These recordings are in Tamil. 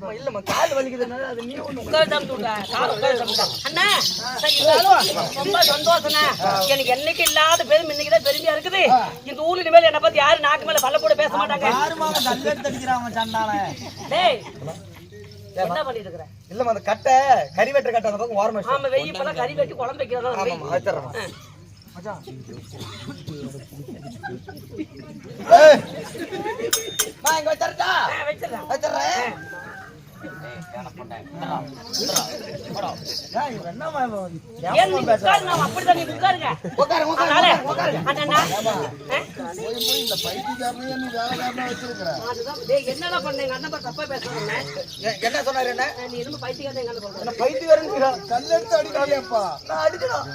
இல்லம்மா கால் வலிக்குதுனால அது நீ ஒண்ணு உட்கார்ந்து அமுத்து விட்டா. காலை. அண்ணா, ரொம்ப சந்தோஷம்ண்ணா. எனக்கு என்னைக்கு இல்லாத பெருமை இன்னைக்குதான் பெருமையா இருக்குது. இந்த ஊர்ல இனிமேல் என்னை பத்தி யாரும் நாக்கு மேல பல்ல போட பேச மாட்டாங்க. யாருமா அடிக்கிறான் சண்டான டேய் என்ன பண்ணிட்டு இருக்கிற இல்லம்மா அந்த கட்டை கறி வெட்டுற கட்டை அந்த பக்கம் ஓரமா ஆமா கறி வெட்டி குழம்பு வைக்கிறதா வெய். ஆமாம்மா வச்சிடுறேன் ஆ. மச்சான். ஏய், உட்காரு, நான். உட்காரு, என்னடா பண்ண எங்க அண்ணன் தப்பா பேசுறேன் என்ன சொன்னாரு என்ன நீ ரொம்ப பைத்தியக்காரன் எங்க அண்ணன் பைத்தியக்காரன் கல்லெடுத்து நான்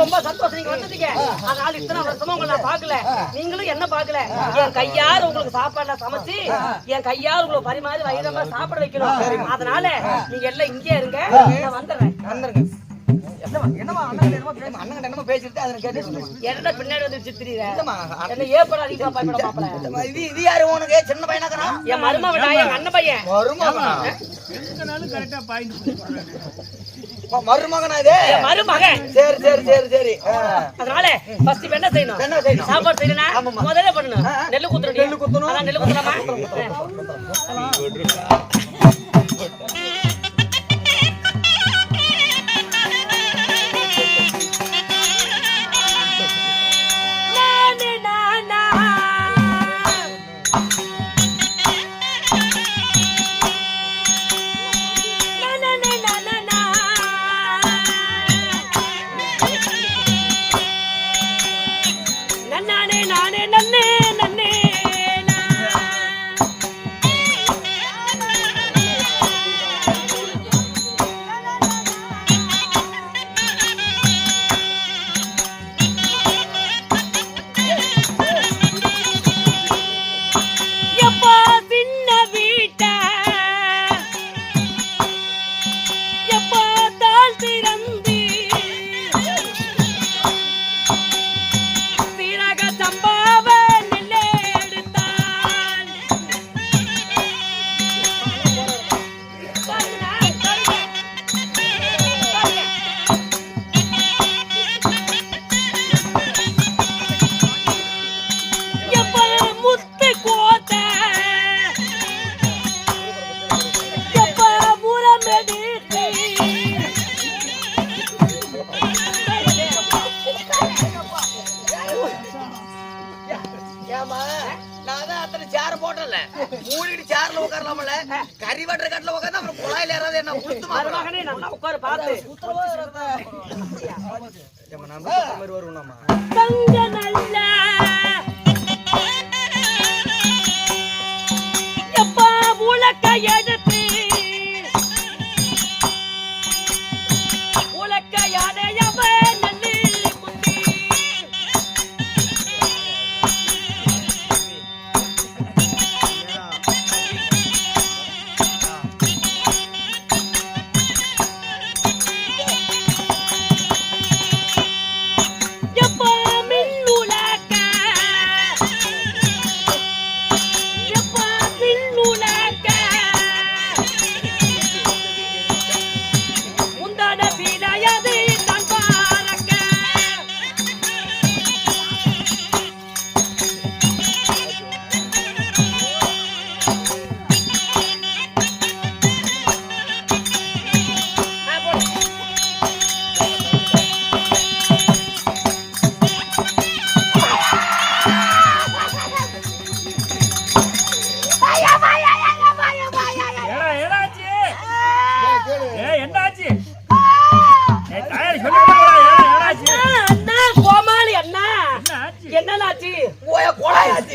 ரொம்ப சந்தோஷம். நீங்க வந்ததுக்கு அதனால இத்தனை வருஷமா உங்களை நான் பார்க்கல. நீங்களும் என்ன பார்க்கல? என் கையார உங்களுக்கு சாப்பாடுல சமைச்சு என் கையார உங்களுக்கு பரிமாறி வயிறமா சாப்பிட வைக்கணும். அதனால நீங்க எல்லாம் இங்கே இருங்க. நான் வந்துடுறேன். வந்துருங்க என்னம்மா அண்ணன் என்னமோ பேச அண்ணன் என்னமோ பேசிட்டு அதை கேட்டு என்ன பின்னாடி வந்து சித்திரீங்க இல்லம்மா என்ன ஏப்படா அதிகமா பயப்பட இது இது யாரு உனக்கு? சின்ன பையனாக்கறா என் மருமவடா என் அண்ணன் பையன். மருமகனா? அப்பா, மருமகனா இது? என் மருமகன். சரி சரி சரி சரி. அதனால ஃபர்ஸ்ட் என்ன செய்யணும்? என்ன செய்யணும்? சாப்பாடு செய்யணும். முதல்ல பண்ணணும். நெல்லு குத்துறணும் நெல்லு குத்தணும். நெல்லு குத்தலாமா?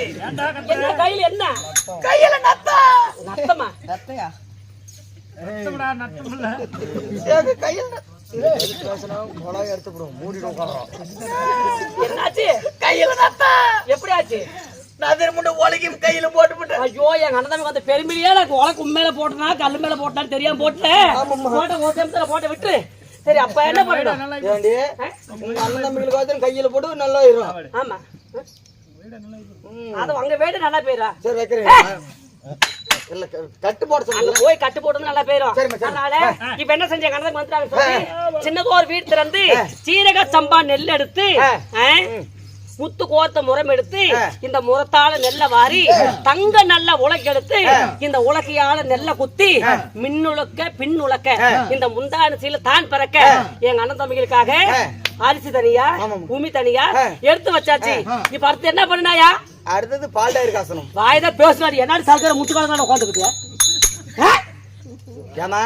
என்ன கையில என்ன? கையில நத்தா. நத்தமா? நத்தம்டா, நத்தமில்ல. ஏங்க, கையில போட்டு பெருமையிலே எனக்கு உலக்கு மேல போட்டனா கல்லு மேல போட்டான்னு தெரியாம போட்டேன் போட்ட ஒரு நிமிஷத்துல போட்ட விட்டு சரி அப்ப என்ன பண்ணணும்? ஏண்டி? உங்க அண்ணன் தம்பிகளுக்கு பார்த்து கையில போட்டு நல்லா ஆமா. அது உங்க வீடு நல்லா போயிடும் சரி வைக்கிறேன். இல்ல கட்டு போட அங்க சொல்லுங்க போய் கட்டு போட்டு நல்லா சரி. அதனால இப்ப என்ன செஞ்ச கணக்கு வந்துட்டாங்க சொல்லி சின்னதோ ஒரு வீடு திறந்து சீரக சம்பா நெல் எடுத்து முத்து கோர்த்த முறம் எடுத்து. இந்த முறத்தால நெல்ல வாரி தங்க நல்ல உலக்கெடுத்து இந்த உலகையால நெல்ல குத்தி மின்னுலக்க பின்னுலக்க. இந்த முந்தானசியில தான் பிறக்க. எங்க அண்ணன் தம்பிகளுக்காக அரிசி தனியா. பூமி தனியா. எடுத்து வச்சாச்சு. இப்ப அடுத்து என்ன பண்ணாயா அடுத்தது பால் டயர் காசனம் வாயதான் பேசுனாரு. என்ன சர்க்கரை முத்துக்கால உட்காந்துக்கிட்டு? ஏமா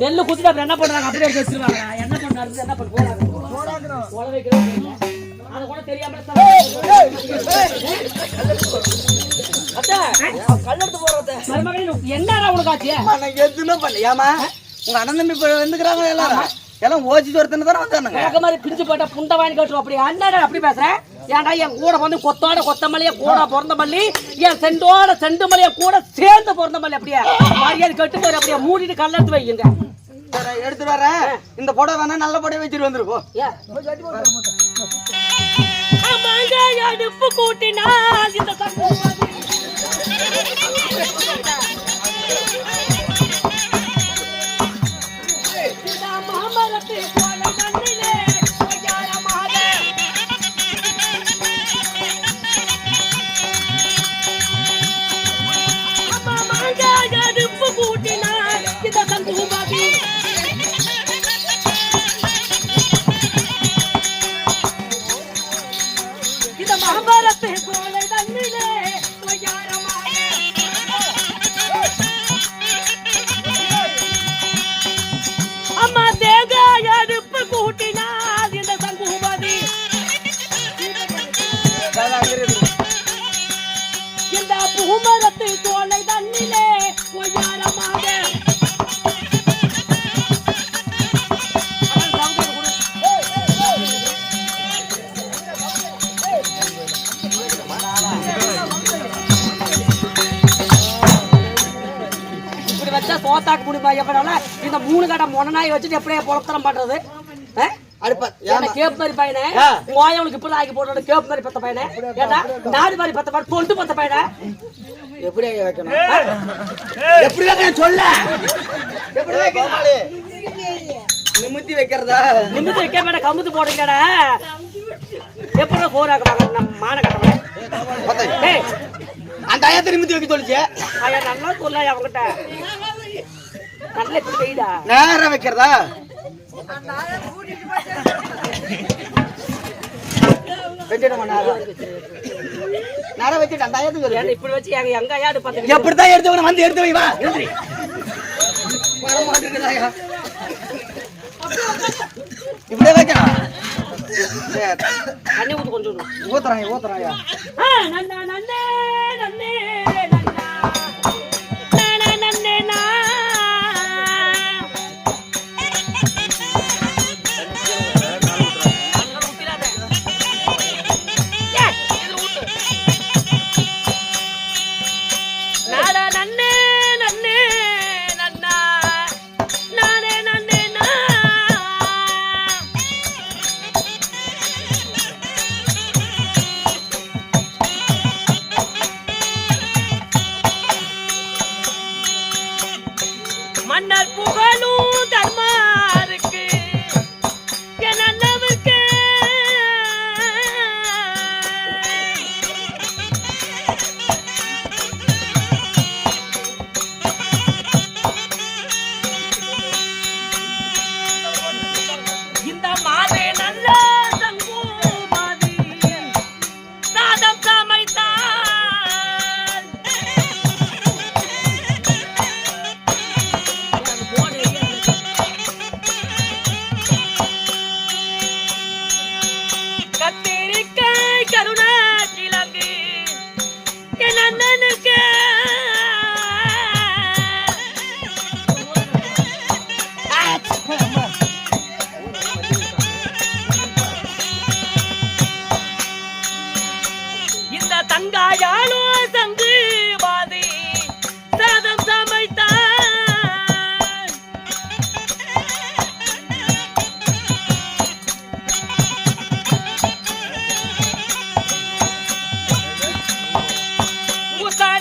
நெல்லு குத்திட்டு அப்புறம் என்ன பண்றாங்க? அப்படியே எடுத்து வச்சிருவாங்க என்ன பண்றாரு? என்ன பண்ண போறாங்க தெரியல. அது கூட தெரியாம கல்லெடுத்து போறது என்னடா உனக்கு ஆச்சு நான் எதுவுமே பண்ணல ஏமா உங்க அண்ணன் தம்பி இப்ப வந்துக்கிறாங்க எல்லாரும் எல்லாம் ஓச்சி ஒருத்தன தானே வந்தானுங்க கிழக்கு மாதிரி பிடிச்சு போட்ட புண்டை வாங்கி கட்டுவோம் அப்படி அண்ணா அப்படி பேசுறேன் ஏன்டா என் கூட வந்து கொத்தோட கொத்தமல்லிய கூட பிறந்த மல்லி என் செண்டோட செண்டு மல்லிய கூட சேர்ந்து பிறந்த மல்லி அப்படியே மரியாதை கட்டு போய் அப்படியே மூடிட்டு கல்லெடுத்து வைங்க எடுத்துட்டு வரேன் இந்த புடவை வேணா நல்ல புடவை வச்சுட்டு வந்துருப்போம் அடுப்பு கூட்டினா இந்த தங்குவாதி. இந்த சோத்தாக்கு முடியுமா? எப்படால இந்த மூணு கடை மொனநாய் வச்சுட்டு எப்படியே பொழத்தரம் பண்றது? கேப் மாதிரி பையனே? ஆ. மோயவனுக்கு இப்படி ஆக்கி போட்டு கேப் மாதிரி பத்த பையனே? ஏடா நாடு மாதிரி பத்த பையன் தொண்டு பத்த பையனே? எப்படி வைக்கணும்? எப்படி வைக்கணும் சொல்ல? எப்படி வைக்கணும்? நிமித்தி வைக்கிறதா? நிமித்து வைக்க வேண்டாம் கமுத்து போடுங்கடா. எப்படி போராக்குறாங்க நம்ம மான ஏய் அந்த ஐயத்தை நிமித்தி வைக்க சொல்லிச்சு. ஐயா நல்லா சொல்ல அவங்ககிட்ட நல்ல இப்படி செய்டா நேரம் வைக்கிறதா எப்படித்தான் எடுத்து வந்து எடுத்து வை வா எழுந்திரி. வர மாட்டேங்குதா ஐயா? இப்படியே. தண்ணி ஊத்து கொஞ்சம் விடு. ஊத்துறான்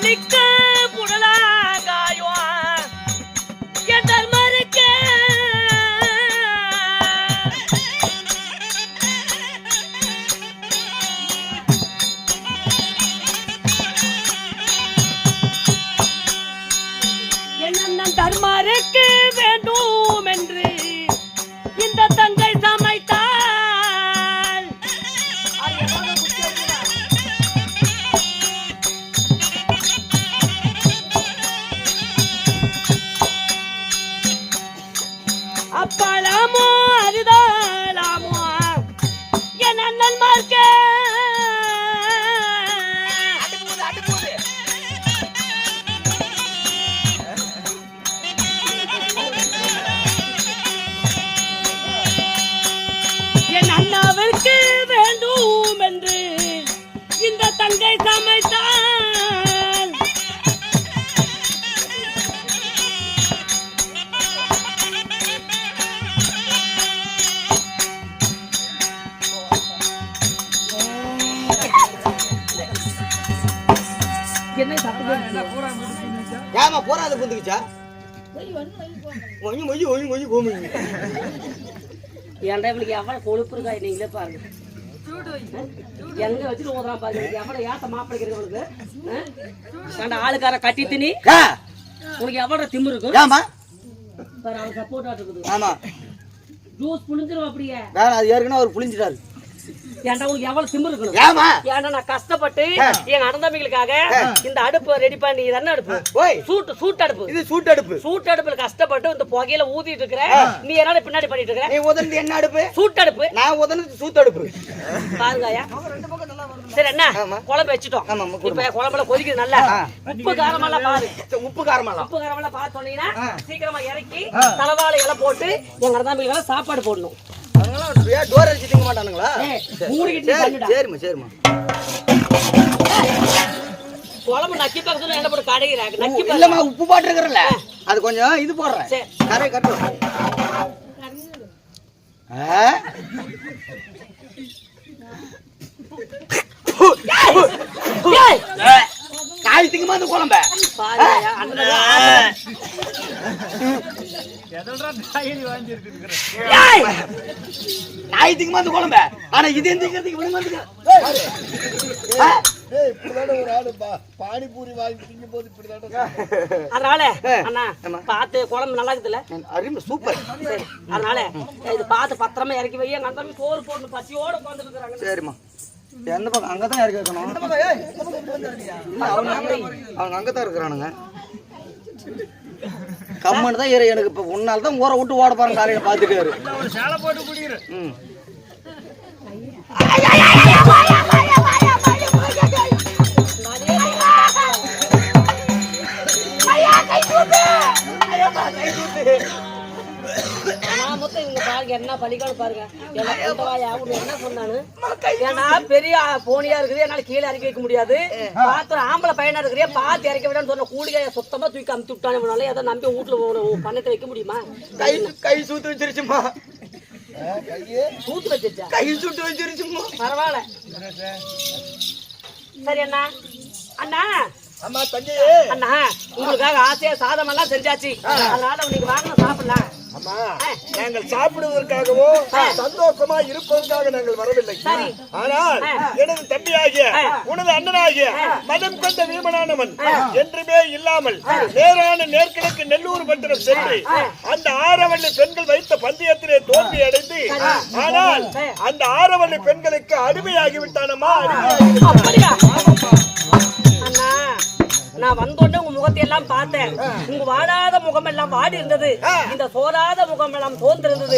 like ஏமா போறாது புந்துக்குச்சா மொய் மொய் மொய் மொய் கோமி ஏன்டா இவனுக்கு எவ்வளவு கொழுப்பு இருக்கா நீங்களே பாருங்க. எங்க வச்சுட்டு ஓதுறான் பாருங்க எவ்வளவு ஏத்த மாப்பிளைக்கு இருக்கு உனக்கு ஆளுக்கார கட்டி திணி. உனக்கு எவ்வளவு திமிரு இருக்கும் ஏமா பாரு அவன் சப்போர்ட்டா இருக்குது. ஆமா. ஜூஸ் புளிஞ்சிரும் அப்படியே. வேற அது ஏற்கனவே அவர் புளிஞ்சிட்டாரு ஏன்டா உனக்கு எவ்வளவு திமிரு இருக்கணும்? ஏமா ஏன்டா நான் கஷ்டப்பட்டு எங்க அனந்தம்பிகளுக்காக இந்த அடுப்பு ரெடி பண்ணி என்ன அடுப்பு? ஓய். சூட்டு அடுப்பு இது சூட் அடுப்பு அடுப்புல கஷ்டப்பட்டு இந்த புகையில ஊதிட்டு இருக்கிற நீ என்னடா பின்னாடி பண்ணிட்டு இருக்கிற? நீ என்ன அடுப்பு? சூட்டு அடுப்பு நான் உதனது சூத் அடுப்பு பாருங்க ஐயா. சரி என்ன. குழம்பு வச்சுட்டோம். இப்ப குழம்புல கொதிக்குது நல்லா. உப்பு காரமெல்லாம் பாரு. உப்பு காரமெல்லாம். உப்பு காரமெல்லாம் பார்த்து சொன்னீங்கன்னா சீக்கிரமா இறக்கி தலவாழை இலை போட்டு எங்க அனந்தம்பிகளுக்கு சாப்பாடு போடணும். அவங்களாம் டோர் அடிச்சு திங்க மாட்டானுங்களா. சரிம்மா சரிம்மா. குழம்பு நக்கி பக்கத்துல என்ன போட்டு கடைகிறாங்க நக்கி. இல்லம்மா உப்பு போட்டுருக்குறல அது கொஞ்சம் இது போடுறேன். சரி. கரை கட்டு. காய் திங்கமா அந்த குழம்ப. பாரு ஐயா, அண்ணன் எதல்டா காய்கறி வாங்கி இருக்குது ஏய், நாய் திங்கமா அந்த குழம்ப ஆனா இது எந்திக்கிறதுக்கு பானிபூரி வாங்கி திங்கும் போது அதனால. அண்ணா. பார்த்து குழம்பு நல்லா இருக்குதுல்ல? அருமை சூப்பர் அதனால இது பார்த்து பத்திரமா இறக்கி வை. எங்க அந்தம்பி சோறு போட்டு பசியோட சரிம்மா. எந்த பக்கம் அங்கதான் இறக்கி வைக்கணும். அவங்க அங்கதான் இருக்கிறானுங்க. கம்மன் தான் இரு எனக்கு இப்ப உன்னால தான் ஊரை விட்டு ஓட போறேன் காலையில பாத்துட்டாரு ஒரு சேலை போட்டு குடிக்கிற ம். நான் இவங்க பாருங்க என்ன பலிக்கான்னு பாருங்க. என்ன கொண்டவாயா உன்னை என்ன சொன்னானு? ஏன்னா பெரிய போனியா இருக்குது என்னால கீழே இறக்கி வைக்க முடியாது. பாத்திரம் ஆம்பளை பையனா இருக்கிறியா பார்த்து இறக்கி விடான்னு சொன்ன கூலிகாய சுத்தமா தூக்கி அமுத்தி விட்டானே இவனால. ஏதோ நம்பி வீட்டுல போகணும் பண்ணத்தை வைக்க முடியுமா? கை கை சூத்து வச்சிருச்சுமா தூத்து வச்சிருச்சா? கை சுட்டு வச்சிருச்சுமா பரவாயில்ல. சரி அண்ணா. அண்ணா அம்மா தங்கையே அண்ணா உங்களுக்காக ஆசையா சாதம் எல்லாம் செஞ்சாச்சு அதனால நீங்க வாங்க சாப்பிடலாம் அம்மா நாங்கள் சாப்பிடுவதற்காகவோ சந்தோஷமா இருப்பதற்காக நாங்கள் வரவில்லை. ஆனால் எனது தம்பியாகிய உனது அண்ணனாகிய மதம் கொண்ட வீமனானவன் என்றுமே இல்லாமல் நேரான நேர்கிழக்கு நெல்லூர் பட்டினம் சென்று அந்த ஆரவள்ளி பெண்கள் வைத்த பந்தயத்திலே தோல்வி அடைந்து ஆனால் அந்த ஆரவள்ளி பெண்களுக்கு அடிமையாகி விட்டானம்மா அடிமையாகி நான் வந்தோடனே உங்க முகத்தை எல்லாம் பார்த்தேன் உங்க வாடாத முகம் எல்லாம் வாடி இருந்தது. இந்த சோறாத முகம் எல்லாம் தோன்றிருந்தது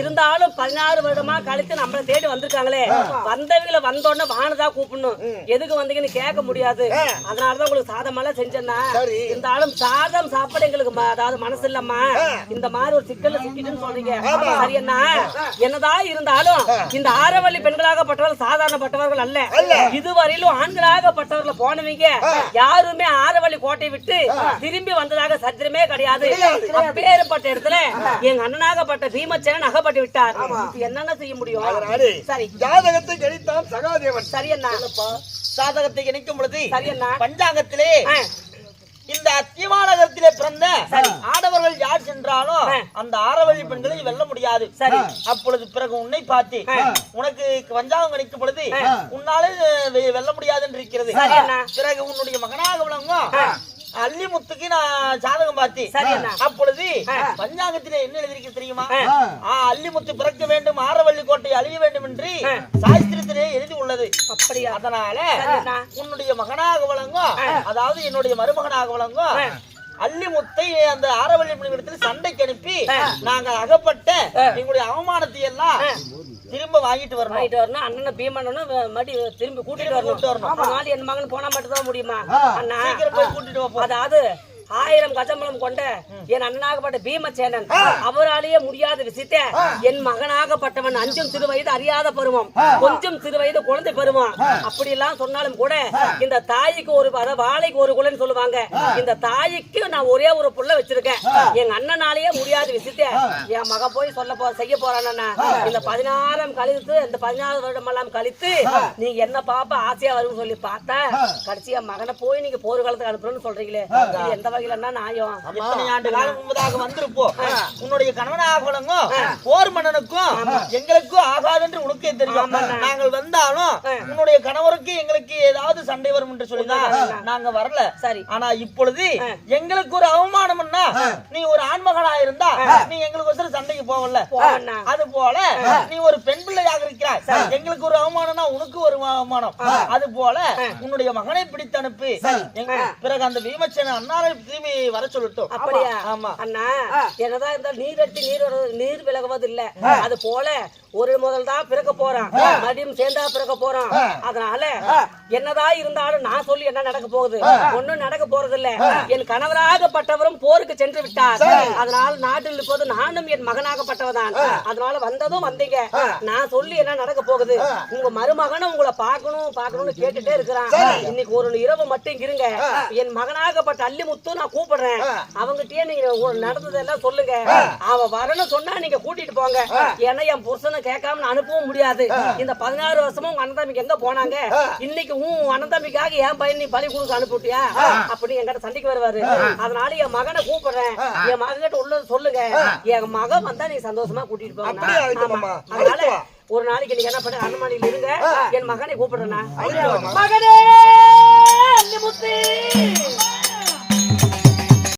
இருந்தாலும் பதினாறு வருடமா கழித்து நம்மளை தேடி வந்திருக்காங்களே. வந்தவங்கள வந்தோடனே வானதா கூப்பிடணும். எதுக்கு வந்தீங்கன்னு கேட்க முடியாது. அதனாலதான் உங்களுக்கு சாதம் எல்லாம் செஞ்சேன்னா இருந்தாலும் சாதம் சாப்பிட எங்களுக்கு அதாவது மனசு இல்லம்மா. இந்த மாதிரி ஒரு சிக்கல்ல சிக்கிட்டுன்னு சொல்றீங்க. சரி என்னதான் இருந்தாலும் இந்த ஆரவள்ளி பெண்களாகப்பட்டவர்கள் சாதாரணப்பட்டவர்கள் அல்ல. இதுவரையிலும் ஆண்களாகப்பட்டவர்கள் போனவங்க யாருமே ஆரவள்ளி கோட்டை விட்டு திரும்பி வந்ததாக சரித்திரமே கிடையாது. அப்பேற்பட்ட இடத்துல எங்க அண்ணனாகப்பட்ட பீமச்சேனன் அகப்பட்டு விட்டார். என்னென்ன செய்ய முடியும்? சரி. ஜாதகத்தை கணித்தான் சகாதேவன். சரி அண்ணா சாதகத்தை இணைக்கும் பொழுது சரி அண்ணா பஞ்சாங்கத்திலே இந்த அத்தியமாநகரத்திலே பிறந்த. ஆடவர்கள் யார் சென்றாலும். அந்த ஆரவழி பெண்களை வெல்ல முடியாது. அப்பொழுது பிறகு உன்னை பார்த்து உனக்கு பஞ்சாங்கம் கணிக்கும் பொழுது உன்னாலே வெல்ல முடியாது என்று இருக்கிறது. பிறகு உன்னுடைய மகனாக விளங்கும் அல்லிமுத்துக்கு நான் ஜாதகம் அண்ணா. அப்பொழுது. பஞ்சாங்கத்திலே என்ன எழுதிருக்கு தெரியுமா அல்லிமுத்து பிறக்க வேண்டும் ஆரவள்ளி கோட்டை அழிய வேண்டும் என்று. சாஸ்திரத்திலே எழுதி உள்ளது அப்படியா அதனால. உன்னுடைய மகனாக வழங்கும் அதாவது என்னுடைய மருமகனாக வழங்கும் ஆ. அல்லிமுத்தை அந்த ஆரவள்ளி இடத்தில் சண்டைக்கு அனுப்பி நாங்கள் அகப்பட்ட எங்களுடைய அவமானத்தை எல்லாம் திரும்ப வாங்கிட்டு வரணும். வாங்கிட்டு வரணும். அண்ணனை பீமண்ணனும் மடி திரும்பி கூட்டிட்டு வரணும். அதனால என் மகன் போனா மட்டும் தான் முடியுமா அண்ணா. கூட்டிட்டு. அதாவது ஆயிரம் கஜம்பலம் கொண்ட என் அண்ணனாகப்பட்ட பீமசேனன். அவராலேயே முடியாத விஷயத்தை என் மகனாகப்பட்டவன் அஞ்சும் சிறு வயது அறியாத பருவம். கொஞ்சம் சிறு வயது குழந்தை பருவம். அப்படி எல்லாம் சொன்னாலும் கூட இந்த தாய்க்கு ஒரு அதாவது வாழைக்கு ஒரு குலன்னு சொல்லுவாங்க. இந்த தாய்க்கு நான் ஒரே ஒரு புள்ள வச்சிருக்கேன். எங்க அண்ணனாலேயே முடியாத விஷயத்தை என் மகன் போய் சொல்ல போ செய்ய போறானா இந்த பதினாறாம் கழித்து இந்த பதினாறு வருடம் எல்லாம் கழித்து நீங்க என்ன பாப்பா ஆசையா வரும்னு சொல்லி பார்த்தா கடைசியா மகனை போய் நீங்க போர்க்காலத்துக்கு அனுப்புறேன்னு சொல்றீங்களே. எந்த வகையில நியாயம் எத்தனை ஆண்டு காலம் முன்பதாக வந்திருப்போம். உன்னுடைய கணவனாக வழங்கும் போர் மன்னனுக்கும் எங்களுக்கும் ஆகாது என்று உனக்கே தெரியும். நாங்கள் வந்தாலும் உன்னுடைய கணவருக்கு எங்களுக்கு ஏதாவது சண்டை வரும் என்று சொல்லிதான் நாங்க வரல. சரி. ஆனா இப்பொழுது எங்களுக்கு ஒரு அவமானம்னா நீ ஒரு ஆண்மகனா இருந்தா நீ எங்களுக்கு ஒசரம் சண்டைக்கு போகல. அது போல நீ ஒரு பெண் பிள்ளையாக இருக்கிறாய். எங்களுக்கு ஒரு அவமானம்னா உனக்கு ஒரு அவமானம். அது போல உன்னுடைய மகனை பிடித்து அனுப்பி பிறகு அந்த பீமச்சன அண்ணாரை திரும்பி வர சொல்லட்டும். அப்படியா? ஆமா. அண்ணா என்னதான் இருந்தாலும் நீர் எட்டி நீர் நீர் விலகுவது இல்ல அது போல ஒரு முதல் தான் பிறக்க போறான். மறுபடியும் சேர்ந்தா பிறக்க போறான். அதனால என்னதான் இருந்தாலும் நான் சொல்லி என்ன நடக்க போகுது? ஒண்ணும் நடக்க போறது இல்ல என் கணவராகப்பட்டவரும் போருக்கு சென்று விட்டார். அதனால நாட்டில் இப்போது நானும் என் மகனாகப்பட்டவதான். அதனால வந்ததும் வந்தீங்க. நான் சொல்லி என்ன நடக்க போகுது? உங்க மருமகனும் உங்களை பார்க்கணும் பார்க்கணும்னு கேட்டுட்டே இருக்கிறான். இன்னைக்கு ஒரு இரவு மட்டும் இருங்க. என் மகனாகப்பட்ட அல்லிமுத்து நான் கூப்பிடுறேன். அவங்கிட்டயே நீங்க நடந்ததெல்லாம் சொல்லுங்க. அவ வரணும் சொன்னா நீங்க கூட்டிட்டு போங்க. ஏன்னா என் புருஷனை கேட்காம அனுப்பவும் முடியாது. இந்த பதினாறு வருஷமா உங்க அண்ணன் எங்க போனாங்க? இன்னைக்கு உன் அண்ணன் தம்பிக்காக என் பையன் நீ பலி கொடுக்க அனுப்பிட்டியா அப்படி என்கிட்ட சண்டைக்கு வருவாரு. அதனால என் மகனை கூப்பிடுறேன். என் மகன் கிட்ட உள்ளது சொல்லுங்க. என் மகன் வந்தா நீ சந்தோஷமா கூட்டிட்டு போங்க. அதனால. ஒரு நாளைக்கு நீங்க என்ன பண்ண அரண்மனையில் இருங்க. என் மகனை கூப்பிடுறேன். மகனே அல்லிமுத்து